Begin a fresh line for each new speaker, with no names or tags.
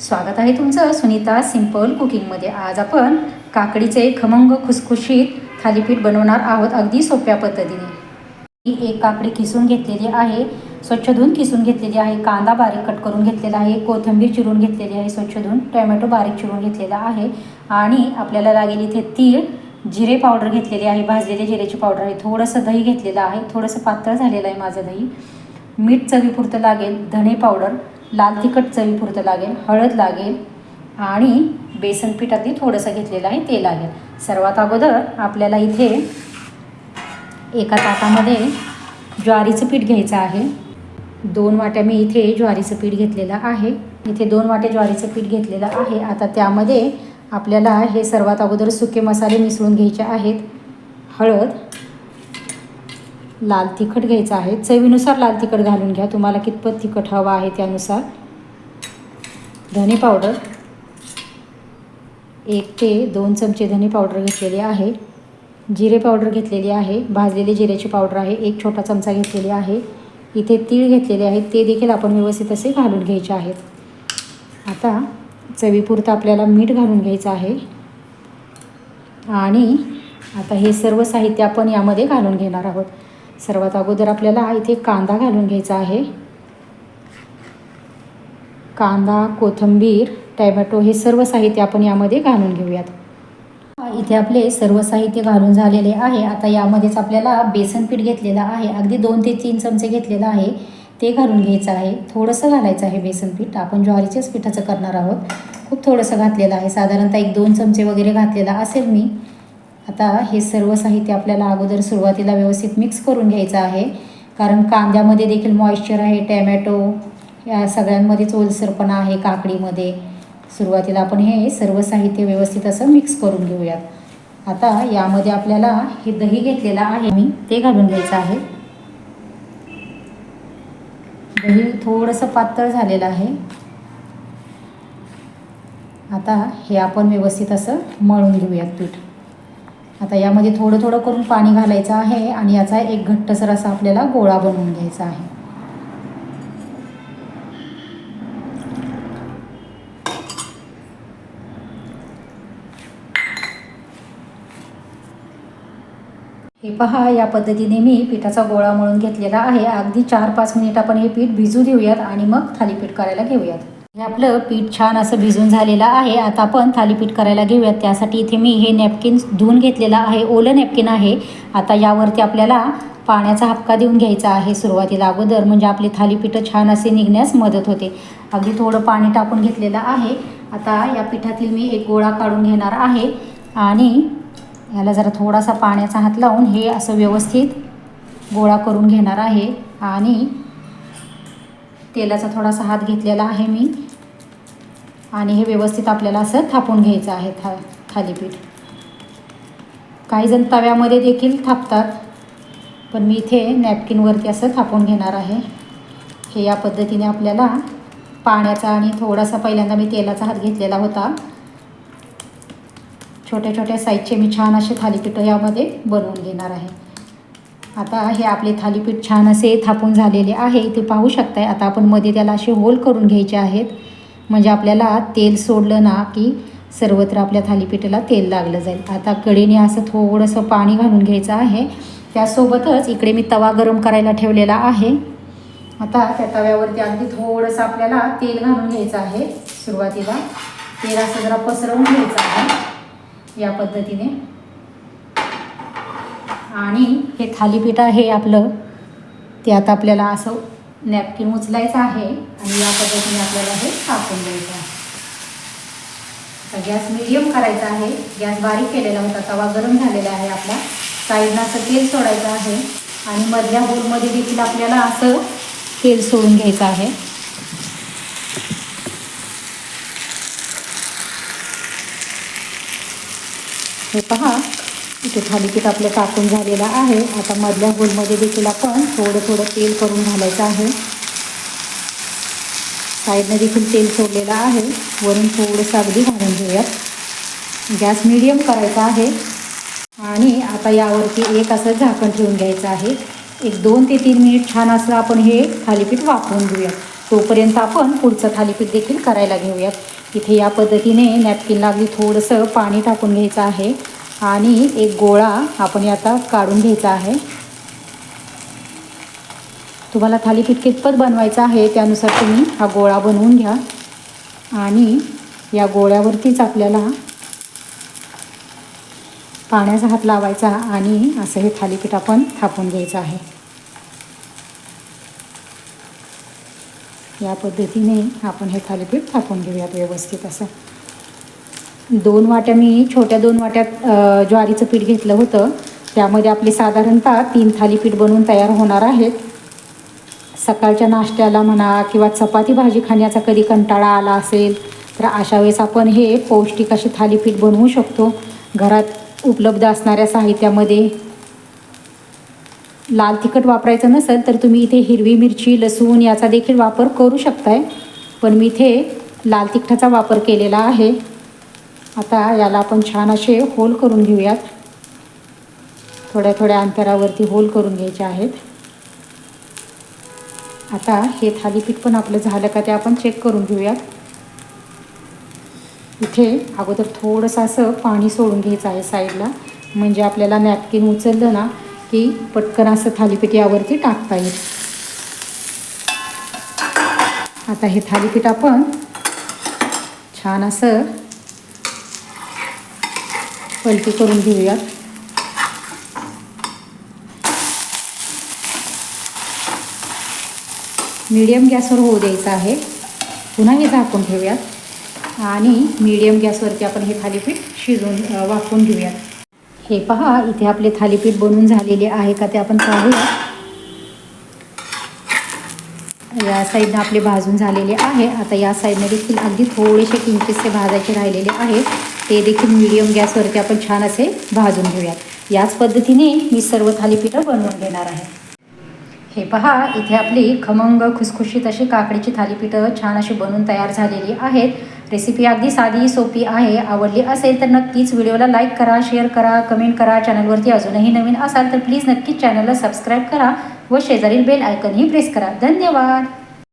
स्वागत आहे तुमचं सुनीता सिंपल कुकिंगमध्ये. आज आपण काकडीचे खमंग खुसखुशीत थालीपीठ बनवणार आहोत अगदी सोप्या पद्धतीने. ही एक काकडी किसून घेतलेली आहे स्वच्छ धुवून किसून घेतलेली आहे कांदा बारीक कट करून घेतलेला आहे कोथिंबीर चिरून घेतलेली आहे स्वच्छ धुवून टोमॅटो बारीक चिरून घेतलेला आहे आणि आपल्याला लागेल इथे तीळ जिरे पावडर घेतलेली आहे भाजलेले जिरेची पावडर आहे थोडंसं दही घेतलेलं आहे थोडंसं पातळ झालेलं आहे माझं दही. मीठ चवीपुरतं लागेल धणे पावडर लाल तिखट चवीपुरतं लागेल हळद लागेल आणि बेसन पीठ अगदी थोडंसं घेतलेलं आहे ते लागेल. सर्वात अगोदर आपल्याला इथे एका ताटामध्ये ज्वारीचं पीठ घ्यायचं आहे. दोन वाट्या मी इथे ज्वारीचं पीठ घेतलेलं आहे. इथे दोन वाटे ज्वारीचं पीठ घेतलेलं आहे. आता त्यामध्ये आपल्याला हे सर्वात अगोदर सुके मसाले मिसळून घ्यायचे आहेत. हळद लाल तिखट घ्यायचं आहे. चवीनुसार लाल तिखट घालून घ्या. तुम्हाला कितपत तिखट हवं आहे त्यानुसार. धने पावडर. एक ते दोन चमचे धने पावडर घेतलेली आहे. जिरे पावडर घेतलेली आहे. भाजलेली जिऱ्याची पावडर आहे. एक छोटा चमचा घेतलेली आहे. इथे तीळ घेतलेले आहेत. ते देखील आपण व्यवस्थित असे घालून घ्यायचे आहेत. आता चवीपुरतं आपल्याला मीठ घालून घ्यायचं आहे. आणि आता हे सर्व साहित्य आपण यामध्ये घालून घेणार आहोत. सर्वात अगोदर आपल्याला इथे कांदा घालून घ्यायचा आहे. कांदा कोथिंबीर टॅमॅटो हे सर्व साहित्य आपण यामध्ये घालून घेऊयात. इथे आपले सर्व साहित्य घालून झालेले आहे. आता यामध्येच आपल्याला बेसन पीठ घेतलेलं आहे. अगदी दोन ते तीन चमचे घेतलेलं आहे. ते घालून घ्यायचं आहे. थोडंसं घालायचं आहे बेसन पीठ. आपण ज्वारीच्याच पिठाचं करणार आहोत. खूप थोडंसं घातलेलं आहे. साधारणतः एक दोन चमचे वगैरे घातलेला असेल मी. आता हे सर्व साहित्य आपल्याला अगोदर सुरुवातीला व्यवस्थित मिक्स करून घ्यायचं आहे. कारण कांद्यामध्ये देखील मॉइश्चर आहे टॅमॅटो या सगळ्यांमध्येच ओलसरपणा आहे काकडीमध्ये. सुरुवातीला आपण हे सर्व साहित्य व्यवस्थित असं मिक्स करून घेऊयात. आता यामध्ये आपल्याला हे दही घेतलेलं आहे. मी ते घालून घ्यायचं आहे. दही थोडंसं पातळ झालेलं आहे. आता हे आपण व्यवस्थित असं मळून घेऊयात पीठ. आता यामध्ये थोडं थोडं करून पाणी घालायचं आहे आणि याचा एक घट्टसर असा आपल्याला गोळा बनवून घ्यायचा आहे. हे पहा या पद्धतीने मी पिठाचा गोळा मळून घेतलेला आहे. अगदी चार पाच मिनिट आपण हे पीठ भिजू देऊयात आणि मग थालीपीठ करायला घेऊयात. हे आपलं पीठ छान असं भिजून झालेलं आहे. आता आपण थालीपीठ करायला घेऊयात. त्यासाठी इथे मी हे नॅपकिन धुवून घेतलेलं आहे. ओलं नॅपकिन आहे. आता यावरती आपल्याला पाण्याचा हपका देऊन घ्यायचा आहे. सुरुवातीला अगोदर म्हणजे आपले थालीपीठं छान असे निघण्यास मदत होते. अगदी थोडं पाणी टाकून घेतलेलं आहे. आता या पिठातील मी एक गोळा काढून घेणार आहे. आणि याला जरा थोडासा पाण्याचा हात लावून हे असं व्यवस्थित गोळा करून घेणार आहे. आणि तेलाचा थोडासा हात घेतलेला आहे मी. आणि हे व्यवस्थित आपल्याला असं थापून घ्यायचं आहे था थालीपीठ. काही जण तव्यामध्ये देखील थापतात पण मी इथे नॅपकिनवरती असं थापून घेणार आहे. हे या पद्धतीने आपल्याला पाण्याचा आणि थोडासा पहिल्यांदा मी तेलाचा हात घेतलेला होता. छोट्या छोट्या साईजचे मी छान असे थालीपीठं यामध्ये बनवून घेणार आहे. आता हे आपले थालीपीठ छान असे थापून झालेले आहे. ते पाहू शकताय आता आपण मध्ये त्याला असे होल करून घ्यायचे आहेत. म्हणजे आपल्याला तेल सोडलं ना की सर्वत्र आपल्या थालीपीठाला तेल लागलं जाईल. आता कडेने असं थोडंसं पाणी घालून घ्यायचं आहे. त्यासोबतच इकडे मी तवा गरम करायला ठेवलेला आहे. आता त्या तव्यावरती अगदी थोडंसं आपल्याला तेल घालून घ्यायचं आहे सुरुवातीला. तेल असं जरा पसरवून घ्यायचं आहे या पद्धतीने. आणि हे थालीपीठ आहे आपलं ते आता आपल्याला असं नॅपकिन उचलायचं आहे आणि या पद्धतीने आपल्याला हे टाकून द्यायचं आहे. गॅस मिडियम करायचा आहे. गॅस बारीक केलेला होता तवा गरम झालेला आहे आपला. साईडनं असं तेल सोडायचं आहे आणि मधल्या होलमध्ये देखील आपल्याला असं तेल सोडून घ्यायचं आहे. हे पहा इथे थालीपीठ आपलं टाकून झालेलं आहे. आता मधल्या होलमध्ये देखील आपण थोडं थोडं तेल करून घालायचं आहे. साईडनं देखील तेल सोडलेलं आहे. वरून थोडंसं अगदी घालून घेऊयात. गॅस मिडियम करायचा आहे. आणि आता यावरती एक असं झाकण ठेवून घ्यायचं आहे. एक दोन ते तीन मिनिट छान असं आपण हे थालीपीठ वापरून घेऊयात. तोपर्यंत आपण पुढचं थालीपीठ देखील करायला घेऊयात. इथे या पद्धतीने नॅपकिनला अगदी थोडंसं पाणी टाकून घ्यायचं आहे. आणि एक गोळा आपण आता काढून घ्यायचा आहे. तुम्हाला थालीपीठ कितपत बनवायचं आहे त्यानुसार तुम्ही हा गोळा बनवून घ्या. आणि या गोळ्यावरतीच आपल्याला पाण्याचा हात लावायचा आणि असं हे थालीपीठ आपण थापून घ्यायचं आहे. या पद्धतीने आपण हे थालीपीठ थापून घेऊयात व्यवस्थित असं. दोन वाट्या मी छोट्या दोन वाट्यात ज्वारीचं पीठ घेतलं होतं. त्यामध्ये आपले साधारणतः तीन थालीपीठ बनवून तयार होणार आहेत. सकाळच्या नाश्त्याला म्हणा किंवा चपाती भाजी खाण्याचा कधी कंटाळा आला असेल तर अशा वेळेस आपण हे पौष्टिक असे थालीपीठ बनवू शकतो. घरात उपलब्ध असणाऱ्या साहित्यामध्ये लाल तिखट वापरायचं नसेल तर तुम्ही इथे हिरवी मिरची लसूण याचा देखील वापर करू शकताय. पण मी इथे लाल तिखटाचा वापर केलेला आहे. आता याला आपण छान असे होल करून घेऊयात. थोड्या थोड्या अंतरावरती होल करून घ्यायचे आहेत. आता हे थालीपीठ पण आपलं झालं का ते आपण चेक करून घेऊयात. इथे अगोदर थोडंसं असं पाणी सोडून घ्यायचं आहे साईडला. म्हणजे आपल्याला नॅपकिन उचललं ना की पटकन असं थालीपीठ यावरती टाकता येईल. आता हे थालीपीठ आपण छान असं पलटी करून घेऊयात मीडियम गॅसवर होऊ द्यायचं आहे. पुन्हा हे झाकून ठेवूयात. आणि मीडियम गॅसवरती आपण हे थालीपीठ शिजवून वाफवून घेऊयात. हे पहा इथे आपले थालीपीठ बनवून झालेले आहे का ते आपण पाहूया. या साईडनं आपले भाजून झालेले आहे. आता या साईडने देखील अगदी थोडेसे किंचितसे भाजायचे राहिलेले आहेत. ते देखील मीडियम गॅसवरती आपण छान असे भाजून घेऊयात. याच पद्धतीने मी सर्व थालीपीठं बनवून घेणार आहे. हे पहा इथे आपली खमंग खुसखुशीत अशी काकडीची थालीपीठं छान अशी बनवून तयार झालेली आहेत. रेसिपी अगदी साधी सोपी आहे. आवडली असेल तर नक्कीच व्हिडिओला लाईक करा शेअर करा कमेंट करा. चॅनलवरती अजूनही नवीन असाल तर प्लीज नक्कीच चॅनलला सबस्क्राईब करा व शेजारील बेल आयकनही प्रेस करा. धन्यवाद!